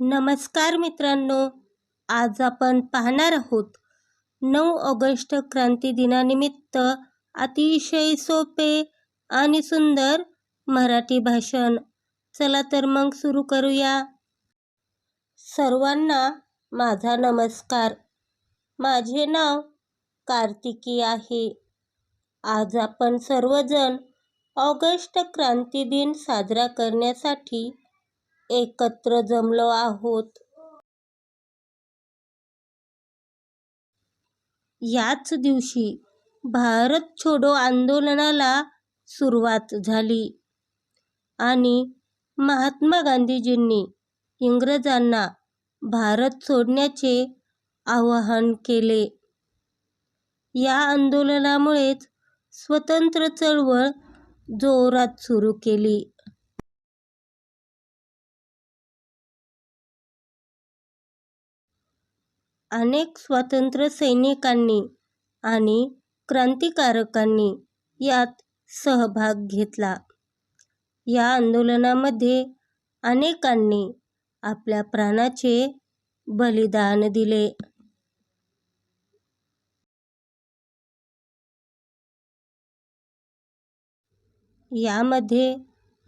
नमस्कार मित्रांनो आज आपण पाहणार आहोत नऊ ऑगस्ट क्रांती दिनानिमित्त अतिशय सोपे आणि सुंदर मराठी भाषण. चला तर मग सुरू करूया. सर्वांना माझा नमस्कार. माझे नाव कार्तिकी आहे. आज आपण सर्वजण ऑगस्ट क्रांती दिन साजरा करण्यासाठी एकत्र जमलो आहोत. याच दिवशी भारत छोडो आंदोलनाला सुरुवात झाली आणि महात्मा गांधीजींनी इंग्रजांना भारत सोडण्याचे आवाहन केले. या आंदोलनामुळेच स्वतंत्र चळवळ जोरात सुरू केली. अनेक स्वातंत्र्य सैनिकांनी आणि क्रांतिकारकांनी यात सहभाग घेतला. या आंदोलनामध्ये अनेकांनी आपल्या प्राणाचे बलिदान दिले. यामध्ये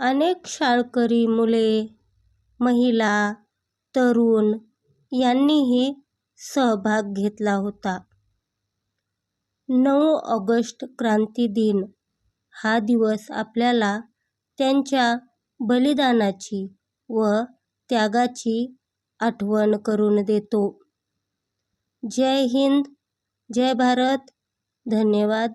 अनेक शाळकरी मुले महिला तरुण यांनीही सहभाग घेतला होता. नऊ ऑगस्ट क्रांती दिन. हा दिवस आपल्याला त्यांच्या बलिदानाची व त्यागाची आठवण करून देतो. जय हिंद जय भारत. धन्यवाद.